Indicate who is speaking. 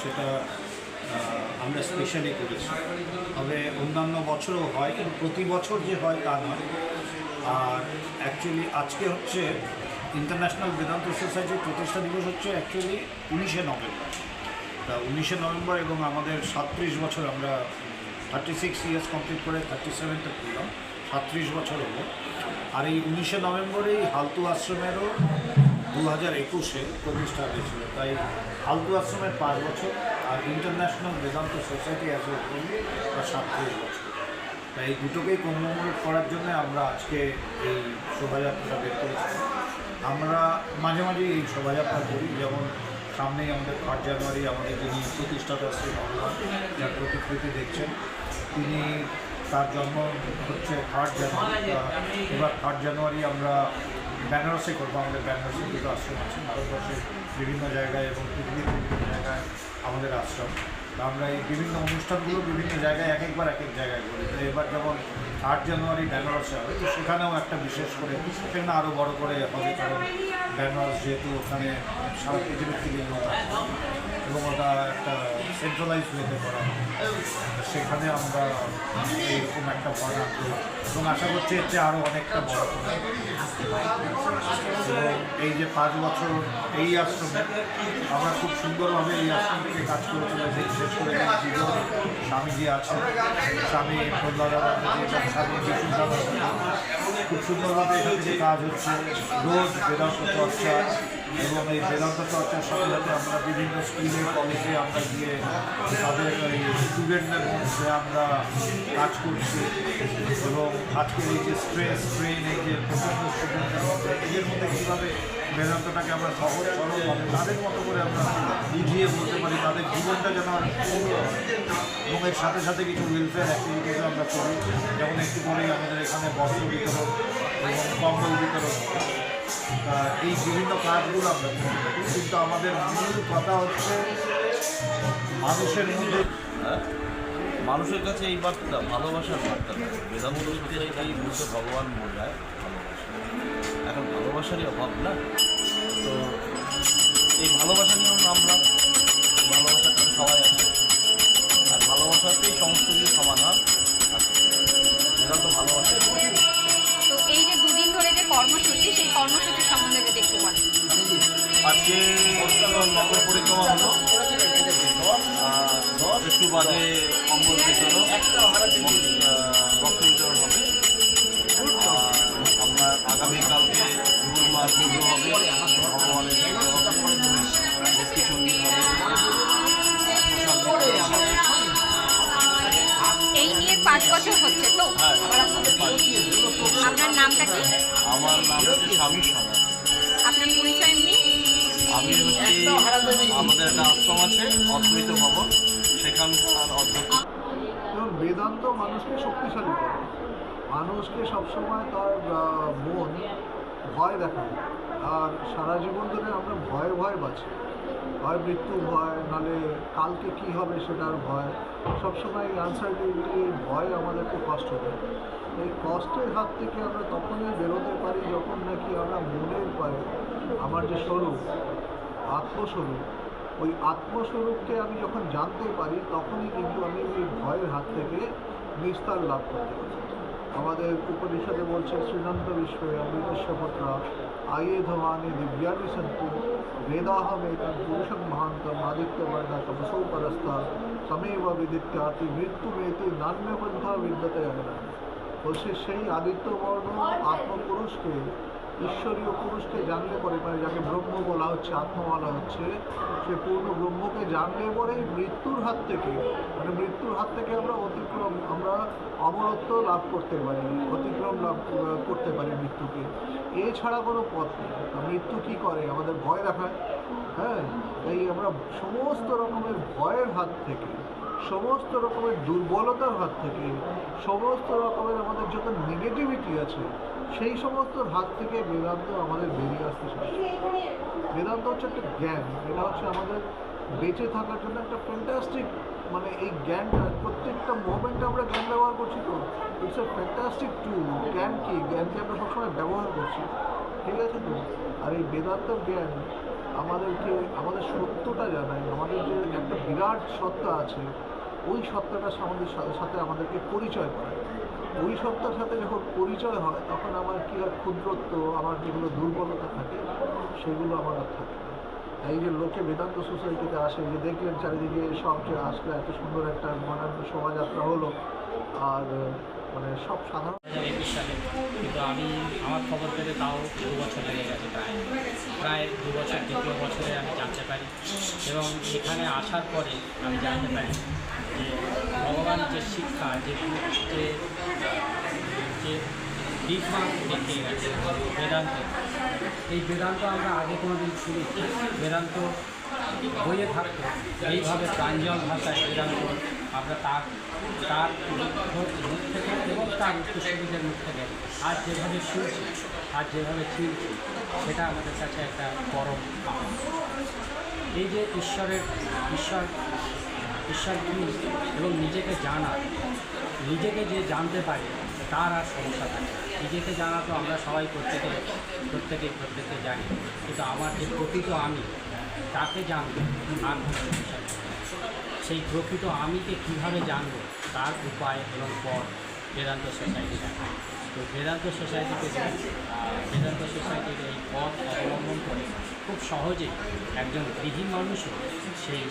Speaker 1: সেটা আমরা স্পেশালি করেছি। তবে অন্যান্য বছরও হয়, কিন্তু প্রতি বছর যে হয় তা নয়। আর অ্যাকচুয়ালি আজকে হচ্ছে ইন্টারন্যাশনাল বেদান্ত সোসাইটির প্রতিষ্ঠা দিবস হচ্ছে অ্যাকচুয়ালি উনিশে নভেম্বর। তা উনিশে নভেম্বর এবং আমাদের সাত্রিশ বছর আমরা থার্টি সিক্স ইয়ার্স কমপ্লিট করে থার্টি সেভেনটা করলাম সাত্রিশ বছর হলো। আর এই উনিশে নভেম্বরেই হালতু আশ্রমেরও দু হাজার একুশে প্রতিষ্ঠা হয়েছিল। তাই হালতু আশ্রমের পাঁচ বছর আর ইন্টারন্যাশনাল বেদান্ত সোসাইটি হোল তার সাতত্রিশ বছর। তাই এই দুটোকেই কম্মেমোরেট করার জন্য আমরা আজকে এই শোভাযাত্রাটা বের করেছি। আমরা মাঝে মাঝে এই শোভাযাত্রা করি, যেমন সামনেই আমাদের আট জানুয়ারি আমাদের যিনি প্রতিষ্ঠাতা শ্রী ভগবান যার প্রতিকৃতি দেখছেন, তিনি তার জন্ম হচ্ছে থার্ড জানুয়ারি এবার থার্ড জানুয়ারি আমরা বেনারসে করব, আমাদের বেনারসে দুটো আশ্রম আছে, ভারতবর্ষের বিভিন্ন জায়গায় এবং পৃথিবীর বিভিন্ন জায়গায় আমাদের আশ্রম। আমরা এই বিভিন্ন অনুষ্ঠানগুলো বিভিন্ন জায়গায় এক একবার এক এক জায়গায় করি। তো এবার যেমন আট জানুয়ারি ব্যানারসে হবে, তো সেখানেও একটা বিশেষ করে সেখানে আরও বড় করে হবে, কারণ বেনারস যেহেতু ওখানে সারা পৃথিবীর থেকে এবং ওটা একটা সেন্ট্রালাইজ ওয়েতে করা সেখানে আমরা এরকম একটা রাখব এবং আশা করছি চেয়ে আরও অনেকটা বড় এই যে পাঁচ বছর এই আশ্রমে আমরা খুব সুন্দরভাবে এই আশ্রম থেকে কাজ করে চলেছি বিশেষ করে স্বামীজি আছেন। স্বামী স্বামী খুব সুন্দরভাবে এখান থেকে কাজ হচ্ছে। রোজ বেদান্ত চর্চা এবং এই বেদান্ত চর্চার সাথে সাথে আমরা বিভিন্ন স্কুলে কলেজে আমরা গিয়ে তাদের এই স্টুডেন্টদের মধ্যে আমরা কাজ করছি। এবং আজকের এই যে স্ট্রেস ট্রেন এই যে প্রচণ্ড স্টুডেন্টদের মধ্যে, এদের মধ্যে কীভাবে বেদান্তটাকে আমরা সহজ সরলভাবে তাদের মতো করে আমরা বুঝিয়ে বলতে পারি, তাদের জীবনটা যেন। এবং এর সাথে সাথে কিছু ওয়েলফেয়ার অ্যাক্টিভিটিসও আমরা করি। যেমন একটু পরেই আমাদের এখানে বস্ত্র বিতরণ এবং কম্বল বিতরণ। এই বিভিন্ন কাজগুলো আমরা কিন্তু আমাদের মূল কথা হচ্ছে মানুষের মধ্যে?
Speaker 2: মানুষের কাছে এই বার্তা, ভালোবাসার বার্তা বেদান্ত সোসাইটি বলতে ভগবান বোঝায় ভালোবাসা। এখন ভালোবাসারই অভাব না? তো এই ভালোবাসা নিয়েও নামলাম ভালোবাসার সবাই আছে আর ভালোবাসাতেই সমস্ত কিছু সমাধান
Speaker 3: পাঁচ বছর হচ্ছে তো?
Speaker 2: হ্যাঁ
Speaker 3: আপনার নামটা কি?
Speaker 2: আমার নাম হচ্ছে স্বামী সদা
Speaker 3: আপনার পরিচয় এমনি
Speaker 2: আমি হচ্ছি আমাদের একটা আশ্রম আছে অদ্বৈত ভবন। সেখানকার অধ্যক্ষ।
Speaker 4: এবং বেদান্ত মানুষকে শক্তিশালী করে। মানুষকে সবসময় তার মন ভয় দেখায়। আর সারা জীবন ধরে আমরা ভয়ে ভয়ে বাঁচি। হয় মৃত্যু ভয়, নালে কালকে কি হবে সেটার ভয়। সবসময় এই ভয় আমাদেরকে কষ্ট দেয়। এই কষ্টের হাত থেকে আমরা তখনই বেরোতে পারি যখন নাকি আমরা মনের পারে আমার যে স্বরূপ, আত্মস্বরূপ, ওই আত্মস্বরূপকে আমি যখন জানতে পারি তখনই কিন্তু আমি ওই ভয়ের হাত থেকে নিস্তার লাভ করতে পারি। আমাদের উপনিষদে বলছে শ্রীনন্ত বিশ্বে অমৃতস্বপত্রা আয়ে ধমানে দিব্যানি সন্তু বেদাহম একম পুরুষম মহান্তম আদিত্য বর্ণা তমসৌ পরস্থা তমেব বিদিত্যাতি মৃত্যু মেতি নান্যপন্থা বিদ্যতে আমরা বলছে সেই আদিত্য বর্ণ আত্মপুরুষকে ঈশ্বরীয় পুরুষকে জানলে পরে মানে যাকে ব্রহ্ম বলা হচ্ছে, আত্মা বলা হচ্ছে, সে পূর্ণ ব্রহ্মকে জানলে পরে মৃত্যুর হাত থেকে মানে মৃত্যুর হাত থেকে আমরা অতিক্রম, আমরা অমরত্ব লাভ করতে পারি, অতিক্রম লাভ করতে পারি মৃত্যুকে। এছাড়া কোনো পথ নেই। মৃত্যু কী করে? আমাদের ভয় দেখায়। হ্যাঁ? এই আমরা সমস্ত রকমের ভয়ের হাত থেকে সমস্ত রকমের দুর্বলতার হাত থেকে, সমস্ত রকমের আমাদের যত নেগেটিভিটি আছে, সেই সমস্ত হাত থেকে বেদান্ত আমাদের বেরিয়ে আসতে সাহায্য বেদান্ত হচ্ছে একটা জ্ঞান, এটা হচ্ছে আমাদের বেঁচে থাকার জন্য একটা ফ্যান্টাস্টিক মানে এই জ্ঞানটা, প্রত্যেকটা মোমেন্টে আমরা জ্ঞান ব্যবহার করছি তো ইটস এ ফ্যান্টাস্টিক টুল জ্ঞান কি? জ্ঞানকে আমরা সবসময় ব্যবহার করছি, ঠিক আছে তো? আর এই বেদান্ত জ্ঞান আমাদেরকে, আমাদের সত্যটা জানায়, আমাদের যে একটা বিরাট সত্তা আছে ওই সত্তাটার আমাদের সাথে আমাদেরকে পরিচয় করায়। ওই সত্তার সাথে যখন পরিচয় হয়, তখন আমার কী হয় ক্ষুদ্রত্ব, আমার যেগুলো দুর্বলতা থাকে, সেগুলো আমার আর থাকে এই যে লোকে বেদান্ত সোসাইটিতে আসে যে দেখলেন চারিদিকে সব যে আসলে এত সুন্দর একটা মনান্ত শোভাযাত্রা হলো, আর মানে সব সাধারণ
Speaker 5: কিন্তু আমি, আমার খবর পেতে তাও দু বছর লেগে গেছে প্রায়। প্রায় দু বছর, দ্বিতীয় বছরে আমি জানতে পারি। এবং এখানে আসার পরে আমি জানতে পারি। যে যে শিক্ষা, যে যে যে দেখিয়ে গেছে বেদান্ত। এই বেদান্ত আমরা আগে কোনো দিন শুনি বেদান্ত বইয়ে থাকতো। এইভাবে প্রাঞ্জল ভাষায় বেদান্ত আমরা তার তার মুখ থেকে এবং তার উত্তরসূরিদের মুখ থেকে। আজ যেভাবে শুনছি, আর যেভাবে চিনছি, সেটা আমাদের কাছে একটা পরম এই যে ঈশ্বরের, ঈশ্বর ঈশ্বর কি এবং নিজেকে জানা, নিজেকে যে জানতে পারে, তার আর সমস্যা থাকে নিজেকে জানা তো আমরা সবাই প্রত্যেকে প্রত্যেকে প্রত্যেকে জানি। কিন্তু আমার যে প্রকৃত আমি, তাকে জানব আর। সেই প্রকৃত আমিকে কীভাবে জানব, তার উপায় এবং পথ বেদান্ত সোসাইটি দেখায়। তো বেদান্ত আর বেদান্ত সোসাইটির এই পথ অবলম্বন করে খুব সহজেই একজন গৃহী মানুষও সেই